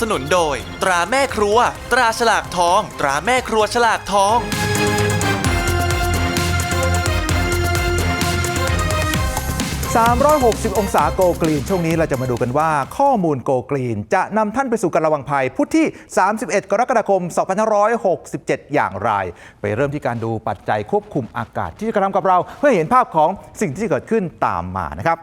สนุนโดย ตราแม่ครัว ตราฉลากทอง ตราแม่ครัวฉลากทอง 360 องศาโกกรีน ช่วงนี้เราจะมาดูกันว่า ข้อมูลโกกรีน จะนำท่านไปสู่การระวังภัย พุธที่ 31 กรกฎาคม 2567 อย่างไร ไปเริ่มที่การดูปัจจัยควบคุมอากาศที่จะกระทำกับเรา เพื่อเห็นภาพของสิ่งที่เกิดขึ้นตามมานะครับ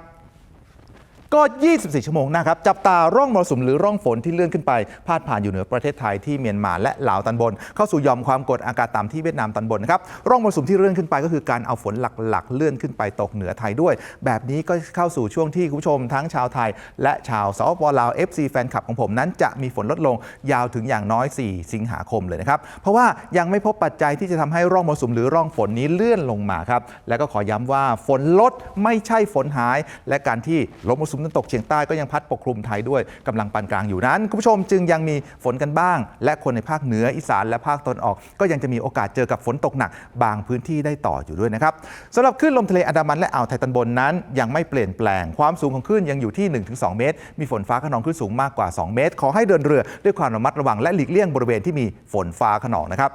ก็ 24 ชั่วโมงนะครับ จับตาร่องมรสุมหรือร่องฝนที่เลื่อนขึ้นไป พาดผ่านอยู่เหนือประเทศไทยที่เมียนมาและลาวตอนบน เข้าสู่ยอมความกดอากาศต่ำที่เวียดนามตอนบนนะครับ ร่องมรสุมที่เลื่อนขึ้นไปก็คือการเอาฝนหลักๆ เลื่อนขึ้นไปตกเหนือไทยด้วย แบบนี้ก็เข้าสู่ช่วงที่คุณผู้ชมทั้งชาวไทย และชาวสปปลาว FC แฟนคลับของผมนั้นจะมีฝนลดลงยาวถึงอย่างน้อย 4 สิงหาคมเลยนะครับ เพราะว่ายังไม่พบปัจจัยที่จะทำให้ร่องมรสุมหรือร่องฝนนี้เลื่อนลงมาครับ แล้วก็ขอย้ำว่าฝนลดไม่ใช่ฝนหาย และการที่ลมมรสุมตะวันตกเฉียงใต้ก็ยังพัดปกคลุมไทยด้วยกำลังปานกลางอยู่นั้น คุณผู้ชมจึงยังมีฝนกันบ้าง และคนในภาคเหนืออีสานและภาคตะวันออก ก็ยังจะมีโอกาสเจอกับฝนตกหนัก บางพื้นที่ได้ต่ออยู่ด้วยนะครับสำหรับคลื่นลมทะเลอันดามันและอ่าวไทยตอนบนนั้น ยังไม่เปลี่ยนแปลงความสูงของคลื่นยังอยู่ที่ 1-2 เมตร มีฝนฟ้าขนองคลื่นสูงมากกว่า 2 เมตร ขอให้เดินเรือด้วยความระมัดระวังและหลีกเลี่ยงบริเวณที่มีฝนฟ้าขนองนะครับ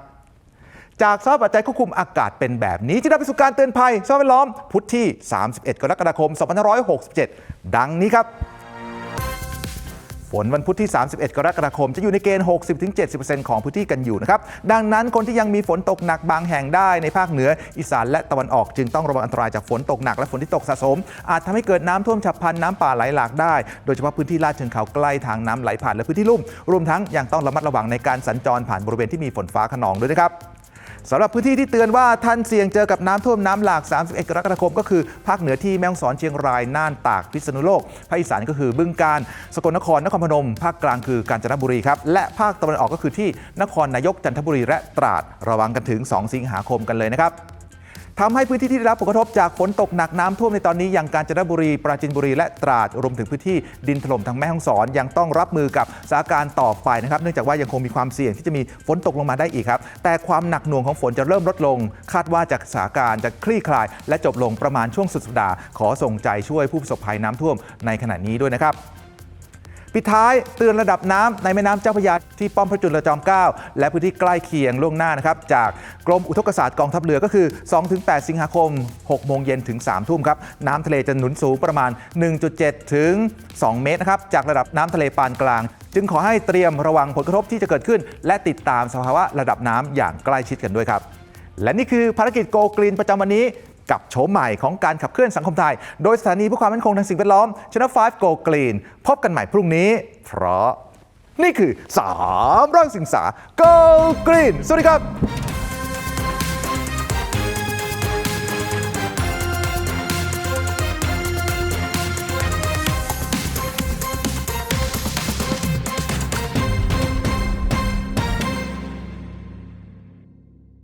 จากสภาพปัจจัยควบคุมอากาศเป็นแบบนี้จะนำไปสู่การเตือนภัยสภาพแวดล้อมพุธที่ 31 กรกฎาคม 2567 ดังนี้ครับฝนวันพุธที่ 31 กรกฎาคม จะอยู่ในเกณฑ์ 60-70%ของพื้นที่กันอยู่นะครับ ดังนั้นคนที่ยังมีฝนตกหนักบางแห่งได้ในภาคเหนือ อีสานและตะวันออกจึงต้องระวังอันตรายจากฝนตกหนักและฝนที่ตกสะสม อาจทำให้เกิดน้ำท่วมฉับพลันน้ำป่าไหลหลากได้ โดยเฉพาะพื้นที่ลาดเชิงเขาใกล้ทางน้ำไหลผ่านและพื้นที่ลุ่ม รวมทั้งยังต้องระมัดระวังในการสัญจรผ่านบริเวณที่มีฝนฟ้าขนองด้วยนะครับ สำหรับพื้นที่ที่เตือนว่าท่านเสี่ยงเจอกับน้ำท่วมน้ำหลาก 31 กรกฎาคม ก็คือภาคเหนือที่แม่ฮ่องสอนเชียงรายน่านตากพิษณุโลกภาคอีสานก็คือบึงกาฬสกลนครนครพนม ภาคกลางคือกาญจนบุรีครับและภาคตะวันออกก็คือที่นครนายกจันทบุรีและตราดระวังกันถึง 2 สิงหาคมกันเลยนะครับ ทำให้พื้นที่ที่ได้รับผลกระทบจากฝนตกหนักน้ำท่วมในตอนนี้อย่างกาญจนบุรี ปราจีนบุรีและตราดรวมถึงพื้นที่ดินถล่มทางแม่ฮ่องสอนยังต้องรับมือกับสถานการณ์ต่อไปนะครับ เนื่องจากว่ายังคงมีความเสี่ยงที่จะมีฝนตกลงมาได้อีกครับ แต่ความหนักหน่วงของฝนจะเริ่มลดลง คาดว่าจากสถานการณ์จะคลี่คลาย และจบลงประมาณช่วงสุดสัปดาห์ขอส่งใจช่วยผู้ประสบภัยน้ำท่วมในขณะนี้ด้วยนะครับ ปิดท้ายเตือนระดับน้ำในแม่น้ำเจ้าพระยาที่ป้อมพระจุลจอมเกล้าและพื้นที่ใกล้เคียงล่วงหน้านะครับจากกรมอุทกศาสตร์กองทัพเรือก็คือ 2-8 สิงหาคม 6 โมงเย็นถึง 3 ทุ่มครับน้ำทะเลจะหนุนสูงประมาณ 1.7 ถึง 2 เมตรนะครับจากระดับน้ำทะเลปานกลาง จึงขอให้เตรียมระวังผลกระทบที่จะเกิดขึ้น และติดตามสภาวะระดับน้ำอย่างใกล้ชิดกันด้วยครับและนี่คือภารกิจโกกรีนประจำวันนี้ กับโฉมใหม่ของการขับเคลื่อนสังคมไทย โดยสถานีเพื่อความมั่นคงทางสิ่งแวดล้อมช anel 5 Go Green พบกันใหม่พรุ่งนี้ เพราะ นี่คือ3ร่างสิงสา Go Green สวัสดีครับ